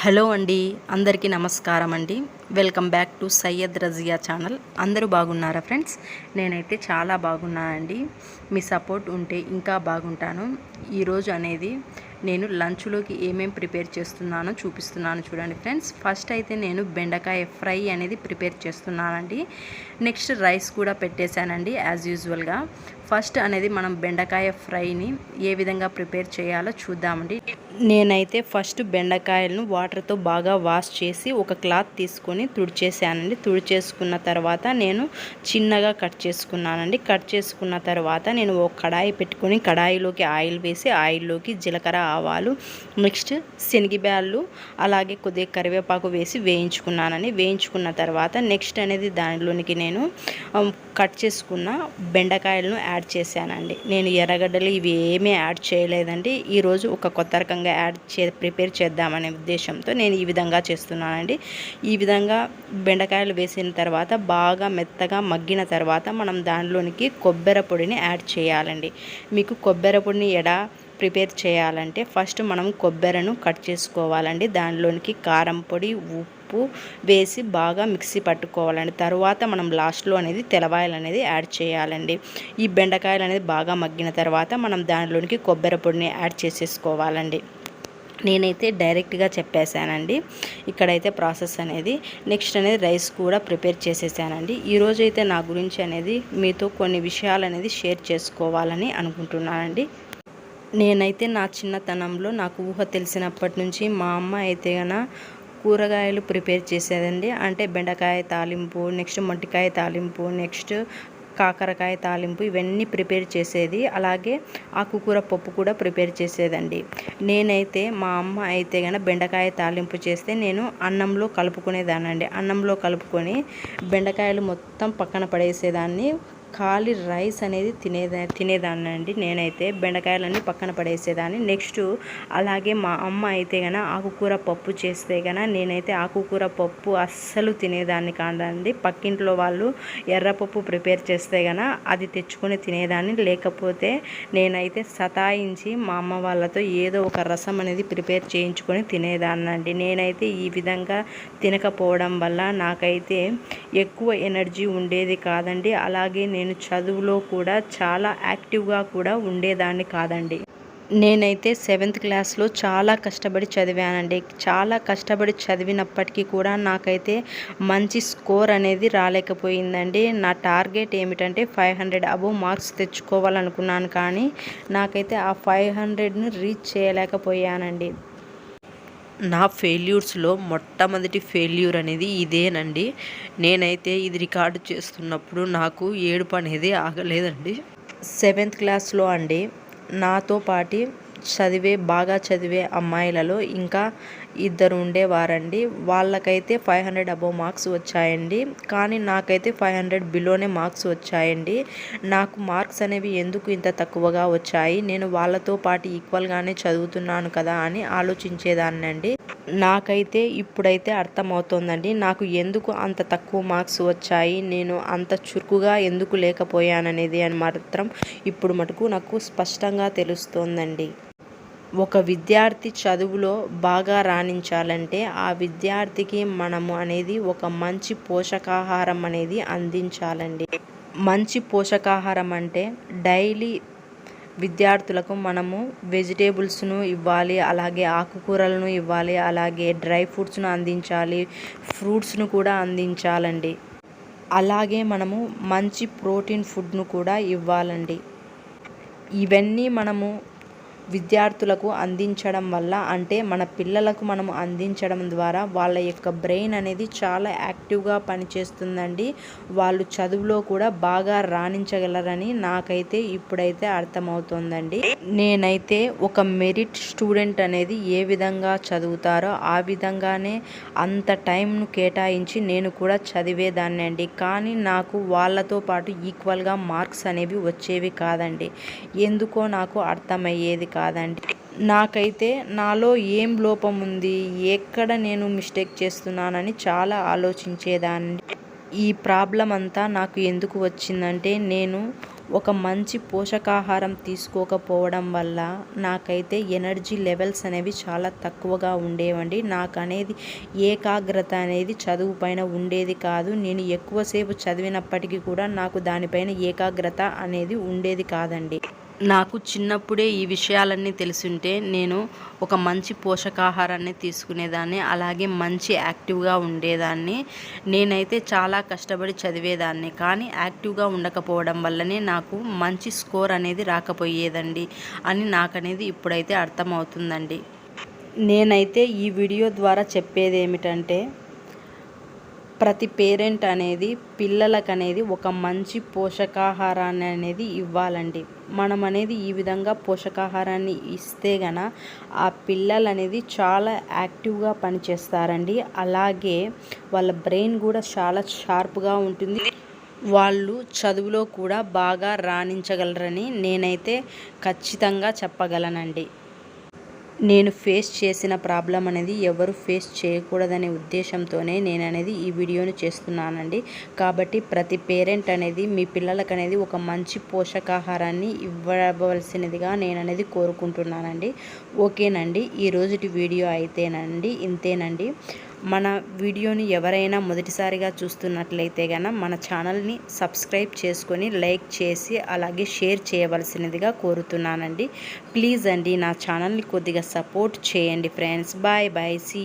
Hello అండి అందరికీ నమస్కారం అండి. Welcome back to Syed Razia channel. అందరూ బాగున్నారా ఫ్రెండ్స్? నేనైతే చాలా బాగున్నానండి. మీ సపోర్ట్ ఉంటే ఇంకా బాగుంటాను. ఈరోజు అనేది నేను లంచ్లోకి ఏమేం ప్రిపేర్ చేస్తున్నానో చూపిస్తున్నాను చూడండి ఫ్రెండ్స్. ఫస్ట్ అయితే నేను బెండకాయ ఫ్రై అనేది ప్రిపేర్ చేస్తున్నానండి. నెక్స్ట్ రైస్ కూడా పెట్టేశానండి యాజ్ యూజువల్గా ఫస్ట్ అనేది మనం బెండకాయ ఫ్రైని ఏ విధంగా ప్రిపేర్ చేయాలో చూద్దామండి. నేనైతే ఫస్ట్ బెండకాయలను వాటర్తో బాగా వాష్ చేసి ఒక క్లాత్ తీసుకొని తుడిచేసానండి తుడిచేసుకున్న తర్వాత నేను చిన్నగా కట్ చేసుకున్నానండి. కట్ చేసుకున్న తర్వాత నేను ఒక కడాయి పెట్టుకొని కడాయిలోకి ఆయిల్ వేసి ఆయిల్లోకి జీలకర్ర ఆవాలు నెక్స్ట్ శనగబ్యాళ్ళు అలాగే కొద్దిగా కరివేపాకు వేసి వేయించుకున్నానని. వేయించుకున్న తర్వాత నెక్స్ట్ అనేది దానిలోనికి నేను కట్ చేసుకున్న బెండకాయలను యాడ్ చేశానండి. నేను ఎర్రగడ్డలు ఇవి ఏమీ యాడ్ చేయలేదండి. ఈరోజు ఒక కొత్త రకంగా యాడ్ చే ప్రిపేర్ చేద్దామనే ఉద్దేశంతో నేను ఈ విధంగా చేస్తున్నానండి. ఈ విధంగా బెండకాయలు వేసిన తర్వాత బాగా మెత్తగా మగ్గిన తర్వాత మనం దానిలోనికి కొబ్బరి పొడిని యాడ్ చేయాలండి. మీకు కొబ్బరి పొడిని ఎడా ప్రిపేర్ చేయాలంటే ఫస్ట్ మనం కొబ్బరిను కట్ చేసుకోవాలండి. దానిలోనికి కారం పొడి ఉప్పు వేసి బాగా మిక్సీ పట్టుకోవాలండి. తర్వాత మనం లాస్ట్లో అనేది తెలవాయలు అనేది యాడ్ చేయాలండి. ఈ బెండకాయలు అనేది బాగా మగ్గిన తర్వాత మనం దానిలోనికి కొబ్బరి పొడిని యాడ్ చేసేసుకోవాలండి. నేనైతే డైరెక్ట్గా చెప్పేశానండి. ఇక్కడైతే ప్రాసెస్ అనేది నెక్స్ట్ అనేది రైస్ కూడా ప్రిపేర్ చేసేసానండి. ఈరోజు అయితే నా గురించి అనేది మీతో కొన్ని విషయాలు అనేది షేర్ చేసుకోవాలని అనుకుంటున్నానండి. నేనైతే నా చిన్నతనంలో నాకు ఊహ తెలిసినప్పటి నుంచి మా అమ్మ అయితే గన కూరగాయలు ప్రిపేర్ చేసేదండి. అంటే బెండకాయ తాలింపు నెక్స్ట్ మొట్టికాయ తాలింపు నెక్స్ట్ కాకరకాయ తాలింపు ఇవన్నీ ప్రిపేర్ చేసేది. అలాగే ఆకుకూర పప్పు కూడా ప్రిపేర్ చేసేదండి. నేనైతే మా అమ్మ అయితే కనుక బెండకాయ తాలింపు చేస్తే నేను అన్నంలో కలుపుకునేదానండి అన్నంలో కలుపుకొని బెండకాయలు మొత్తం పక్కన పడేసేదాన్ని. ఖాళీ రైస్ అనేది తినేదా తినేదాన్ని అండి. నేనైతే బెండకాయలన్నీ పక్కన పడేసేదాన్ని. నెక్స్ట్ అలాగే మా అమ్మ అయితే గన ఆకుకూర పప్పు చేస్తే గన నేనైతే ఆకుకూర పప్పు అస్సలు తినేదాన్ని కాదండి. పక్కింట్లో వాళ్ళు ఎర్రపప్పు ప్రిపేర్ చేస్తే గన అది తెచ్చుకొని తినేదాన్ని. లేకపోతే నేనైతే సతాయించి మా అమ్మ వాళ్ళతో ఏదో ఒక రసం అనేది ప్రిపేర్ చేయించుకొని తినేదాన్నండి నేనైతే ఈ విధంగా తినకపోవడం వల్ల నాకైతే ఎక్కువ ఎనర్జీ ఉండేది కాదండి. అలాగే నేను చదువులో కూడా చాలా యాక్టివ్గా కూడా ఉండేదాన్ని కాదండి. నేనైతే సెవెంత్ క్లాస్లో చాలా కష్టపడి చదివానండి. చాలా కష్టపడి చదివినప్పటికీ కూడా నాకైతే మంచి స్కోర్ అనేది రాలేకపోయిందండి. నా టార్గెట్ ఏమిటంటే ఫైవ్ హండ్రెడ్ అబోవ్ మార్క్స్ తెచ్చుకోవాలనుకున్నాను కానీ నాకైతే ఆ ఫైవ్ హండ్రెడ్ని రీచ్ చేయలేకపోయానండి. నా ఫెయిల్యూర్స్లో మొట్టమొదటి ఫెయిల్యూర్ అనేది ఇదేనండి. నేనైతే ఇది రికార్డు చేస్తున్నప్పుడు నాకు ఏడుపు అనేది ఆగలేదండి. సెవెంత్ క్లాస్లో అండి. నాతో పాటి చదివే బాగా చదివే అమ్మాయిలలో ఇంకా ఇద్దరు ఉండేవారండి. వాళ్ళకైతే ఫైవ్ హండ్రెడ్ అబవ్ మార్క్స్ వచ్చాయండి. కానీ నాకైతే ఫైవ్ హండ్రెడ్ బిలోనే మార్క్స్ వచ్చాయండి. నాకు మార్క్స్ అనేవి ఎందుకు ఇంత తక్కువగా వచ్చాయి? నేను వాళ్ళతో పాటు ఈక్వల్గానే చదువుతున్నాను కదా అని ఆలోచించేదాన్ని అండి నాకైతే ఇప్పుడైతే అర్థమవుతోందండి. నాకు ఎందుకు అంత తక్కువ మార్క్స్ వచ్చాయి? నేను అంత చురుకుగా ఎందుకు లేకపోయాననేది అని మాత్రం ఇప్పుడు మటుకు నాకు స్పష్టంగా తెలుస్తోందండి. ఒక విద్యార్థి చదువులో బాగా రాణించాలంటే ఆ విద్యార్థికి మనము అనేది ఒక మంచి పోషకాహారం అనేది అందించాలండి. మంచి పోషకాహారం అంటే డైలీ విద్యార్థులకు మనము వెజిటేబుల్స్ను ఇవ్వాలి అలాగే ఆకుకూరలను ఇవ్వాలి అలాగే డ్రై ఫ్రూట్స్ను అందించాలి ఫ్రూట్స్ను కూడా అందించాలండి. అలాగే మనము మంచి ప్రోటీన్ ఫుడ్ను కూడా ఇవ్వాలండి. ఇవన్నీ మనము విద్యార్థులకు అందించడం వల్ల అంటే మన పిల్లలకు మనం అందించడం ద్వారా వాళ్ళ యొక్క బ్రెయిన్ అనేది చాలా యాక్టివ్గా పనిచేస్తుందండి. వాళ్ళు చదువులో కూడా బాగా రాణించగలరని నాకైతే ఇప్పుడైతే అర్థమవుతోందండి. నేనైతే ఒక మెరిట్ స్టూడెంట్ అనేది ఏ విధంగా చదువుతారో ఆ విధంగానే అంత టైంను కేటాయించి నేను కూడా చదివేదాన్ని అండి. కానీ నాకు వాళ్ళతో పాటు ఈక్వల్గా మార్క్స్ అనేవి వచ్చేవి కాదండి. ఎందుకో నాకు అర్థమయ్యేది కాదండి. నాకైతే నాలో ఏం లోపం ఉంది ఎక్కడ నేను మిస్టేక్ చేస్తున్నానని చాలా ఆలోచించేదాన్ని. ఈ ప్రాబ్లం అంతా నాకు ఎందుకు వచ్చిందంటే నేను ఒక మంచి పోషకాహారం తీసుకోకపోవడం వల్ల నాకైతే ఎనర్జీ లెవెల్స్ అనేవి చాలా తక్కువగా ఉండేవండి. నాకు అనేది ఏకాగ్రత అనేది చదువు పైన ఉండేది కాదు. నేను ఎక్కువసేపు చదివినప్పటికీ కూడా నాకు దానిపైన ఏకాగ్రత అనేది ఉండేది కాదండి. నాకు చిన్నప్పుడే ఈ విషయాలన్నీ తెలిసుంటే నేను ఒక మంచి పోషకాహారాన్ని తీసుకునేదాన్ని అలాగే మంచి యాక్టివ్గా ఉండేదాన్ని. నేనైతే చాలా కష్టపడి చదివేదాన్ని కానీ యాక్టివ్గా ఉండకపోవడం వల్లనే నాకు మంచి స్కోర్ అనేది రాకపోయేదండి అని నాకనేది ఇప్పుడైతే అర్థమవుతుందండి. నేనైతే ఈ వీడియో ద్వారా చెప్పేది ఏమిటంటే ప్రతి పేరెంట్ అనేది పిల్లలకు అనేది ఒక మంచి పోషకాహారాన్ని అనేది ఇవ్వాలండి. మనం అనేది ఈ విధంగా పోషకాహారాన్ని ఇస్తే గన ఆ పిల్లలు అనేది చాలా యాక్టివ్గా పనిచేస్తారండి. అలాగే వాళ్ళ బ్రెయిన్ కూడా చాలా షార్ప్గా ఉంటుంది. వాళ్ళు చదువులో కూడా బాగా రాణించగలరని నేనైతే ఖచ్చితంగా చెప్పగలనండి. నేను ఫేస్ చేసిన ప్రాబ్లం అనేది ఎవరు ఫేస్ చేయకూడదనే ఉద్దేశంతోనే నేను అనేది ఈ వీడియోని చేస్తున్నానండి. కాబట్టి ప్రతి పేరెంట్ అనేది మీ పిల్లలకు అనేది ఒక మంచి పోషకాహారాన్ని ఇవ్వవలసినదిగా నేను అనేది కోరుకుంటున్నానండి. ఓకేనండి. ఈ రోజుటి వీడియో అయితేనండి ఇంతేనండి. మన వీడియోని ఎవరైనా మొదటిసారిగా చూస్తున్నట్లయితే గన మన ఛానల్ని సబ్స్క్రైబ్ చేసుకొని లైక్ చేసి అలాగే షేర్ చేయవలసినదిగా కోరుతున్నానండి. ప్లీజ్ అండి నా ఛానల్ని కొద్దిగా సపోర్ట్ చేయండి ఫ్రెండ్స్. Bye bye. సీ